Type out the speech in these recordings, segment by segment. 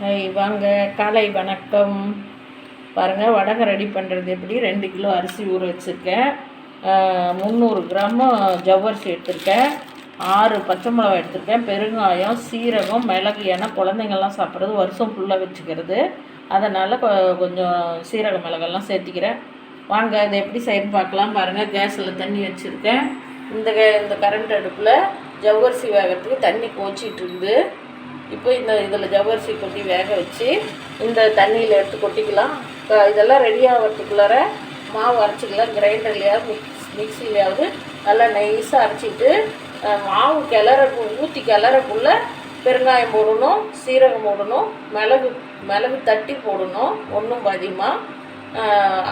High வாங்க. காலை வணக்கம். பாருங்கள் வடகை ரெடி பண்ணுறது எப்படி? ரெண்டு கிலோ அரிசி ஊற வச்சுருக்கேன். முந்நூறு கிராமு ஜவ்வரிசி எடுத்திருக்கேன். ஆறு பச்சை மிளகா எடுத்திருக்கேன். பெருங்காயம் சீரகம் மிளகு ஏன்னா குழந்தைங்கள்லாம் சாப்பிட்றது வருஷம் ஃபுல்லாக வச்சுக்கிறது. அதனால் கொ கொஞ்சம் சீரக மிளகெல்லாம் சேர்த்திக்கிறேன். வாங்க இதை எப்படி செய்யணும் பார்க்கலாம். பாருங்கள் கேஸில் தண்ணி வச்சுருக்கேன். இந்த இந்த கரண்ட் அடுப்பில் ஜவ்வரிசி வேகிறதுக்கு தண்ணி கோச்சிகிட்டு இருக்குது இப்போ இந்த இதில் ஜவ்வரிசி கொட்டி வேக வச்சு இந்த தண்ணியில் எடுத்து கொட்டிக்கலாம். இப்போ இதெல்லாம் ரெடி ஆகிறதுக்குள்ளார மாவு அரைச்சிக்கலாம். கிரைண்டர்லையாவது மிக்ஸ் மிக்சிலையாவது நல்லா நைஸாக அரைச்சிட்டு மாவு கிளற ஊற்றி கிளறக்குள்ளே பெருங்காயம் போடணும் சீரகம் போடணும் மிளகு மிளகு தட்டி போடணும் ஒன்றும் பாதியமாக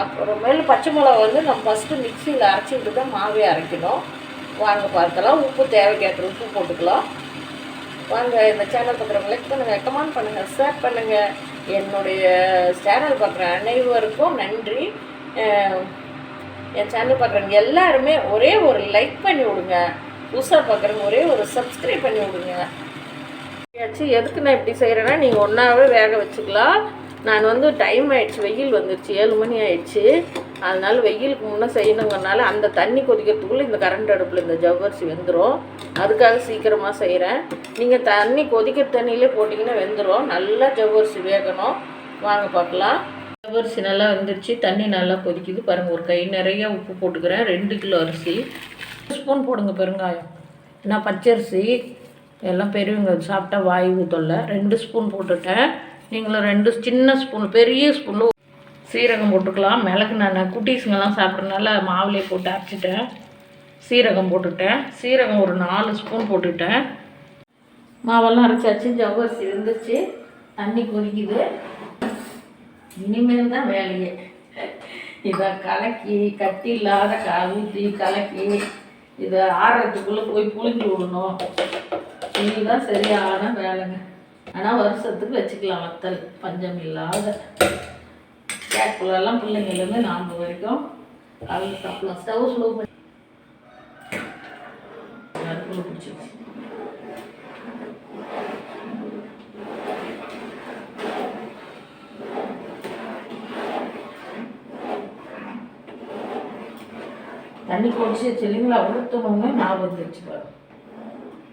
அப்புறமேலு பச்சை மிளகா வந்து நம்ம ஃபஸ்ட்டு மிக்சியில் அரைச்சிட்டு தான் மாவே அரைக்கணும். வாங்க பார்க்கலாம். உப்பு தேவைக்கேற்ற உப்பு போட்டுக்கலாம். வாங்க இந்த சேனல் பார்க்குறவங்க லைக் பண்ணுங்கள் கமெண்ட் பண்ணுங்கள் ஷேர் பண்ணுங்கள் என்னுடைய சேனல் பார்க்குற அனைவருக்கும் நன்றி. என் சேனல் பார்க்குறவங்க எல்லாருமே ஒரே ஒரு லைக் பண்ணி விடுங்க. புதுசாக பார்க்குறவங்க ஒரே ஒரு சப்ஸ்கிரைப் பண்ணி விடுங்க. ஆச்சு எதுக்கு நான் இப்படி செய்கிறேன்னா நீங்கள் ஒன்றாவே வேக வச்சுக்கலாம். நான் வந்து டைம் ஆயிடுச்சு வெயில் வந்துருச்சு ஏழு மணி ஆயிடுச்சு. அதனால வெயிலுக்கு முன்னே செய்யணுங்கிறனால அந்த தண்ணி கொதிக்கிறதுக்குள்ளே இந்த கரண்ட் அடுப்பில் இந்த ஜவ்வரிசி வெந்துடும் அதுக்காக சீக்கிரமாக செய்கிறேன் நீங்கள் தண்ணி கொதிக்கிற தண்ணியிலே போட்டிங்கன்னா வெந்துடும் நல்லா ஜவ்வரிசி வேகணும். வாங்க பார்க்கலாம். ஜவ்வரிசி நல்லா வந்துருச்சு. தண்ணி நல்லா கொதிக்குது பாருங்கள் ஒரு கை நிறைய உப்பு போட்டுக்கிறேன். ரெண்டு கிலோ அரிசி. ஸ்பூன் போடுங்க பெருங்காயம். நான் பச்சரிசி எல்லாம் பெரியவங்க சாப்பிட்டா வாயு தொல்லை ரெண்டு ஸ்பூன் போட்டுட்டேன். நீங்களும் ரெண்டு சின்ன ஸ்பூன் பெரிய ஸ்பூனில் சீரகம் போட்டுக்கலாம். மிளகு நான் குட்டீஸுங்கெல்லாம் சாப்பிட்றதுனால மாவுலே போட்டு அரைச்சிட்டேன். சீரகம் போட்டுட்டேன். சீரகம் ஒரு நாலு ஸ்பூன் போட்டுட்டேன். மாவெல்லாம் அரைச்சாச்சு. ஜவ்வரிசி இருந்துச்சு தண்ணி கொதிக்குது. இனிமேல் தான் வேலையே. இதை கலக்கி கட்டி இல்லாத க ஊற்றி கலக்கி இதை ஆடுறதுக்குள்ளே போய் புளிஞ்சு விடணும். இதுதான் சரியான வேலைங்க. ஆனால் வருஷத்துக்கு வச்சுக்கலாம் வத்தல். பஞ்சம் இல்லாத. கேக்குள்ளெல்லாம் பிள்ளைங்கள்லேருந்து நான்கு வரைக்கும் காலையில் சாப்பிடலாம். ஸ்டவ் ஸ்லோ பண்ணி அடுப்புல பிடிச்சிருச்சு தண்ணி கொடிச்சு வச்சுலிங்களா ஊற்றணும்னு ஞாபகம் வந்துருச்சு பாரு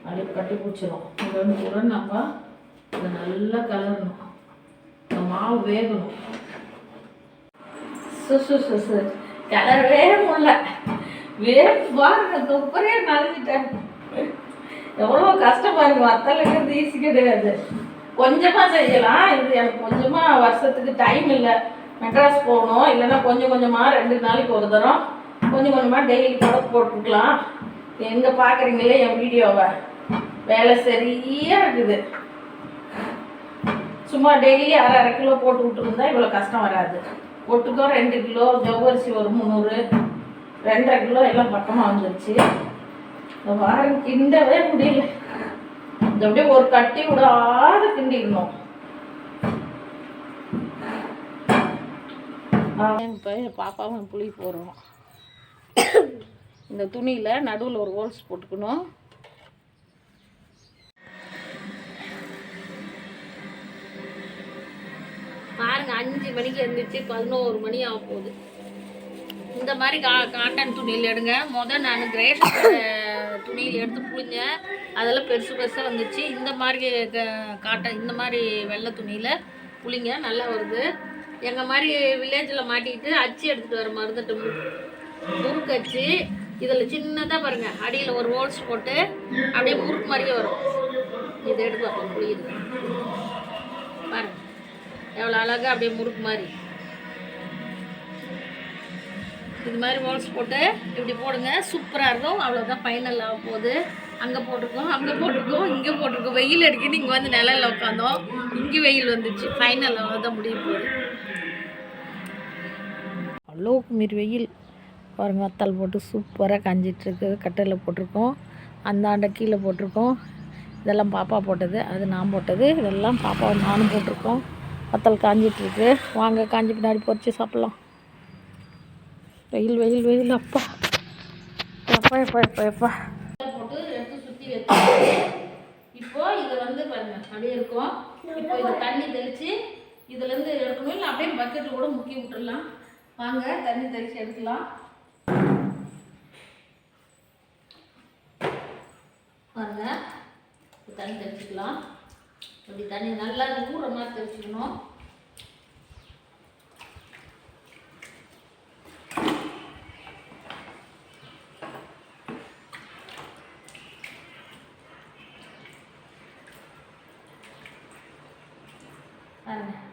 அப்படியே கட்டி பிடிச்சிரும் உடனே கூட நம்ம இதை நல்லா கலரணும். இந்த மாவு வேகணும். சுசு சுசு கிளறவே முடியல வேறு பாருங்க தொப்பரே நனைஞ்சிட்டேன். எவ்வளோ கஷ்டமா இருக்கு வத்தலுங்கிறது ஈஸி கிடையாது கொஞ்சமாக செய்யலாம். இது எனக்கு கொஞ்சமாக வருஷத்துக்கு டைம் இல்லை. மெட்ராஸ் போகணும். இல்லைன்னா கொஞ்சம் கொஞ்சமாக ரெண்டு நாளைக்கு ஒரு தரம் கொஞ்சம் கொஞ்சமாக டெய்லி கூட போட்டுக்கலாம். எங்கே பார்க்குறீங்களே என் வீடியோவை வேலை சரியாக இருக்குது. சும்மா டெய்லி அரை அரை கிலோ போட்டு விட்டுருந்தா இவ்வளோ கஷ்டம் வராது. ஒட்டுக்கோ ரெண்டு கிலோ ஜவ்வரிசி ஒரு முந்நூறு ரெண்டரை கிலோ எல்லாம் பக்கமாக வந்துருச்சு. இந்த வாரம் கிண்டவே முடியல. இந்த அப்படியே ஒரு கட்டி விடாத கிண்டிடணும். இப்போ பாப்பாவும் புளி போடுறோம் இந்த துணியில் நடுவில் ஒரு ஹோல்ஸ் போட்டுக்கணும். பாருங்க அஞ்சு மணிக்கு எழுந்திரிச்சு பதினோரு மணி ஆக போகுது. இந்த மாதிரி கா காட்டன் துணியில் எடுங்க. முதல் நான் கிரேஷன் துணியில் எடுத்து புழிஞ்சேன் அதெல்லாம் பெருசு பெருசாக வந்துச்சு. இந்த மாதிரி க- காட்டன் இந்த மாதிரி வெள்ளை துணியில் புளிங்க நல்லா வருது. எங்கள் மாதிரி வில்லேஜில் மாட்டிக்கிட்டு அச்சு எடுத்துகிட்டு வர மருந்துட்டு முறுக்கு அச்சு. இதில் சின்னதாக பாருங்க அடியில் ஒரு ஹோல்ஸ் போட்டு அப்படியே முறுக்கு மாதிரியே வரும். இதை எடுத்து வரோம் புளியுது பாருங்கள் எவ்வளோ அழகாக அப்படியே முறுக்கு மாதிரி. இது மாதிரி ஹோல்ஸ் போட்டு இப்படி போடுங்க. சூப்பராக இருக்கும். அவ்வளோதான் ஃபைனல் ஆக போகுது. அங்கே போட்டிருக்கோம் அங்கே போட்டிருக்கோம் இங்கே போட்டிருக்கோம். வெயில் அடிக்குது இங்கே வந்து நிலையில் உட்காந்தோம். இங்கே வெயில் வந்துச்சு. ஃபைனல் அவ்வளோதான் முடிய போகுது. அளவுக்கு மீறி வெயில். பாருங்க வத்தல் போட்டு சூப்பராக காஞ்சிட்ருக்கு கட்டையில் போட்டிருக்கோம். அந்தாண்ட கீழே போட்டிருக்கோம். இதெல்லாம் பாப்பா போட்டது. அது நான் போட்டது. இதெல்லாம் பாப்பா நானும் போட்டிருக்கோம். வத்தல் காஞ்சிட்ருக்கு. வாங்க காஞ்சி பின்னாடி பொறிச்சு சாப்பிட்லாம். வெயில் வெயில் வெயில் அப்பா. எப்பா எப்பா எப்பா எப்பா. போட்டு எடுத்து சுற்றி வச்சு இப்போ இதை வந்து பாருங்க அப்படியே இருக்கும். இப்போ இது தண்ணி தெளித்து இதுலேருந்து எடுக்கணும். இல்லை அப்படியே பக்கெட்டு கூட முக்கி விட்டுடலாம் வாங்க தண்ணி தெளித்து எடுக்கலாம். பாருங்க தண்ணி தெளிச்சுக்கலாம். இப்படி தண்ணி நல்லா ஊற மாதிரி தெரிச்சுக்கணும்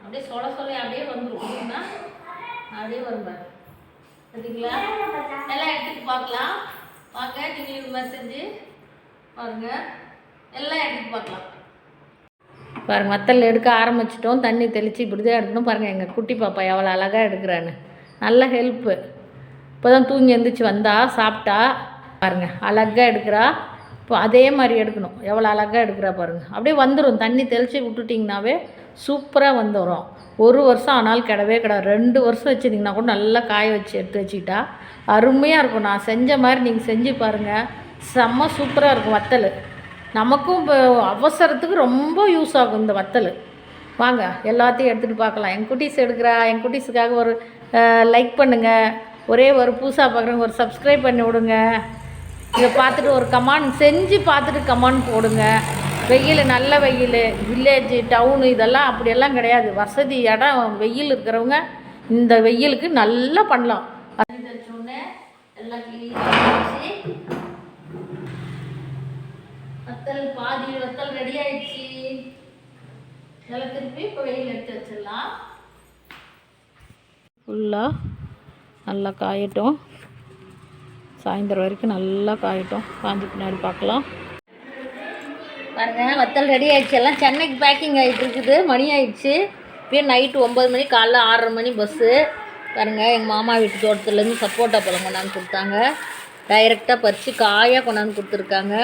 அப்படியே சொல சொல்ல அப்படியே வந்துடும் அப்படியே வரும் பார்த்தீங்களா எல்லாம் எடுத்துட்டு பார்க்கலாம். பார்க்க நீங்கள் இது மாதிரி செஞ்சு பாருங்க. எல்லாம் எடுத்துட்டு பார்க்கலாம். பாருங்க வத்தல் எடுக்க ஆரம்பிச்சிட்டோம். தண்ணி தெளித்து இப்படி தான் எடுக்கணும். பாருங்கள் எங்கள் குட்டி பாப்பா எவ்வளோ அழகாக எடுக்கிறான்னு. நல்ல ஹெல்ப்பு இப்போ தான் தூங்கி எழுந்திரிச்சு வந்தா சாப்பிட்டா பாருங்கள் அழகாக எடுக்கிறா. இப்போ அதே மாதிரி எடுக்கணும். எவ்வளோ அழகாக எடுக்கிறா பாருங்கள் அப்படியே வந்துடும் தண்ணி தெளித்து விட்டுட்டிங்கனாவே சூப்பராக வந்துடும் ஒரு வருஷம் ஆனாலும் கிடவே கிடாது. ரெண்டு வருஷம் வச்சுருந்தீங்கன்னா கூட நல்லா காய வச்சு எடுத்து வச்சுக்கிட்டா அருமையாக இருக்கும். நான் செஞ்ச மாதிரி நீங்கள் செஞ்சு பாருங்கள் செம்ம சூப்பராக இருக்கும் வத்தல். நமக்கும் இப்போ அவசரத்துக்கு ரொம்ப யூஸ் ஆகும் இந்த வத்தல். வாங்க எல்லாத்தையும் எடுத்துகிட்டு பார்க்கலாம். என் குட்டீஸ் எடுக்கிறா என் குட்டீஸுக்காக ஒரு லைக் பண்ணுங்கள் ஒரே ஒரு புதுசாக பார்க்குறவங்க ஒரு சப்ஸ்கிரைப் பண்ணி விடுங்க. இதை பார்த்துட்டு ஒரு கமாண்ட் செஞ்சு பார்த்துட்டு கமாண்ட் போடுங்க. வெயில் நல்ல வெயில். வில்லேஜ் டவுனு இதெல்லாம் அப்படியெல்லாம் கிடையாது. வசதி இடம் வெயில் இருக்கிறவங்க இந்த வெயிலுக்கு நல்லா பண்ணலாம். எல்லாம் வத்தல் பாதி வத்தல் ரெடி ஆயிடுச்சு. இதெல்லாம் திருப்பி இப்போ வெயில் எடுத்து வச்சிடலாம். ஃபுல்லாக நல்லா காயட்டும். சாயந்தரம் வரைக்கும் நல்லா காயட்டும். காஞ்சி பின்னாடி பார்க்கலாம். பாருங்க வத்தல் ரெடி ஆயிடுச்சு. எல்லாம் சென்னைக்கு பேக்கிங் ஆகிட்டு இருக்குது. மணி ஆயிடுச்சு. இப்போயே நைட்டு ஒம்பது மணி காலைல ஆறரை மணி பஸ்ஸு பாருங்க எங்கள் மாமா வீட்டு தோட்டத்துலேருந்து சப்போட்டா பழம் கொண்டாந்து கொடுத்தாங்க. டைரெக்டாக பறித்து காயாக கொண்டாந்து கொடுத்துருக்காங்க.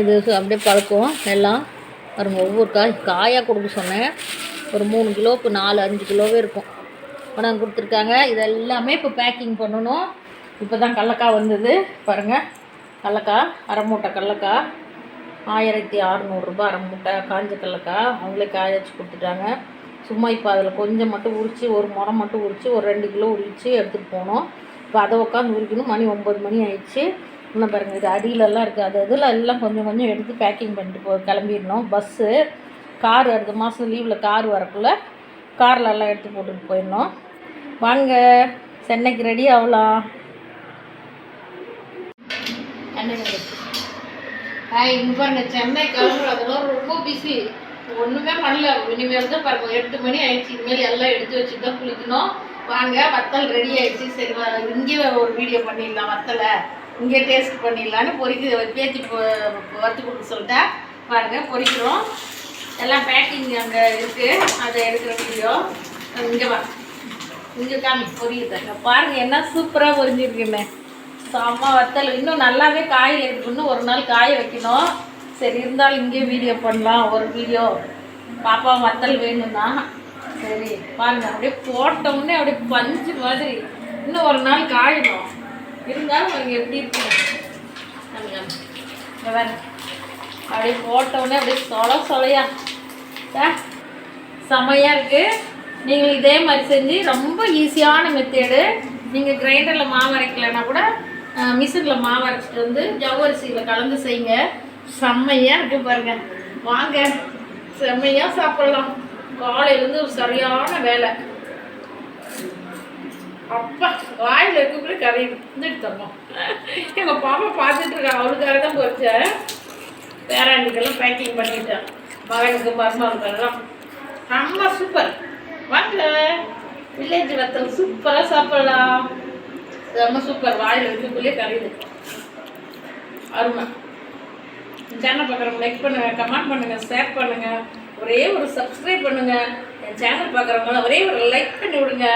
இது அப்படியே பழுக்கும் எல்லாம். பாருங்க ஒவ்வொரு காய் காயாக கொடுக்க சொன்னேன். ஒரு மூணு கிலோ இப்போ நாலு அஞ்சு கிலோவே இருக்கும். கொண்டாந்து கொடுத்துருக்காங்க. இது எல்லாமே இப்போ பேக்கிங் பண்ணணும். இப்போ தான் கடலக்காய் வந்தது. பாருங்கள் கடலக்காய் அரை மூட்டை கடலக்காய் ஆயிரத்தி அறநூறுரூபா அரை மூட்டை காஞ்ச கடலக்காய். அவங்களே காய வச்சு கொடுத்துட்டாங்க. சும்மா இப்போ அதில் கொஞ்சம் மட்டும் உரித்து ஒரு முறை மட்டும் உரித்து ஒரு ரெண்டு கிலோ உரித்து எடுத்துகிட்டு போனோம். இப்போ அதை உட்காந்து உரிக்கணும். மணி ஒம்பது மணி ஆயிடுச்சு. இன்னும் பாருங்கள் இது அடியிலலாம் இருக்குது அது இதில் எல்லாம் கொஞ்சம் கொஞ்சம் எடுத்து பேக்கிங் பண்ணிட்டு போ கிளம்பிடணும். பஸ்ஸு கார் அடுத்த மாதம் லீவில் கார் வரக்குள்ளே காரில் எல்லாம் எடுத்து போட்டுட்டு போயிடணும். வாங்க சென்னைக்கு ரெடி ஆகலாம். ஹாய் இங்கே பாருங்க சென்னை கிளம்புறதுலாம் ரொம்ப பிஸி ஒன்றுமே பண்ணல. இனிமேல் தான் பாருங்க எட்டு மணி ஆயிடுச்சு. இனிமேல் எல்லாம் எடுத்து வச்சுட்டு தான் குளிக்கணும். வாங்க வத்தல் ரெடி ஆயிடுச்சு. சரி இங்கே ஒரு வீடியோ பண்ணிடலாம் வத்தலை. இங்கே டேஸ்ட் பண்ணிடலான்னு பொறிக்க பேத்தி வறுத்து கொடுக்க சொல்லிட்டா. பாருங்கள் பொரிக்கிறோம் எல்லாம் பேக்கிங் அங்கே இருக்குது அதை எடுக்கிற வீடியோ இங்கே வா. இங்கே காமி பொரியுது பாருங்கள் என்ன சூப்பராக பொரிஞ்சிருக்குன்னு செம்ம வத்தல். இன்னும் நல்லாவே காயில் எடுக்கணும் ஒரு நாள் காய வைக்கணும். சரி இருந்தாலும் இங்கே வீடியோ பண்ணலாம். ஒரு வீடியோ பாப்பா வத்தல் வேணும்னா. சரி பாருங்க அப்படியே போட்டோம்னே அப்படியே பஞ்சு மாதிரி. இன்னும் ஒரு நாள் காயணும். இருந்தாலும் அவங்க எப்படி இருக்கும் இங்க அப்படியே போட்டோடனே அப்படியே சொல சொலையா செமையாக இருக்குது நீங்கள் இதே மாதிரி செஞ்சு ரொம்ப ஈஸியான மெத்தேடு நீங்கள் கிரைண்டரில் மாவு அரைக்கலைன்னா கூட மிஷினில் மாவு அரைச்சிட்டு வந்து ஜவ்வரிசியில் கலந்து செய்யுங்க. செம்மையாக இருக்குது பாருங்கள் வாங்க. செம்மையாக சாப்பிட்லாம். காலையிலேருந்து ஒரு சரியான வேலை. அப்பா வாயில் இருக்கக்குள்ளே கரையை இருந்துட்டு எங்கள் பாப்பா பார்த்துட்டு இருக்கா அவளுக்காக தான் போச்சேன் பேராண்டுக்கெல்லாம் பேக்கிங் பண்ணிட்டேன் மகனுக்கு மருமகளுக்கெல்லாம் ரொம்ப சூப்பர் வாங்க. வில்லேஜ் வத்தல் சூப்பராக சாப்பிடலாம். ரொம்ப சூப்பர் வாயில் இருக்கக்குள்ளே கரையுது அருமை. சேனல் பார்க்குறவங்க லைக் பண்ணுங்க கமெண்ட் பண்ணுங்கள் ஷேர் பண்ணுங்கள் ஒரே ஒரு சப்ஸ்கிரைப் பண்ணுங்கள் என் சேனல் பார்க்குறவங்க ஒரே ஒரு லைக் பண்ணி விடுங்க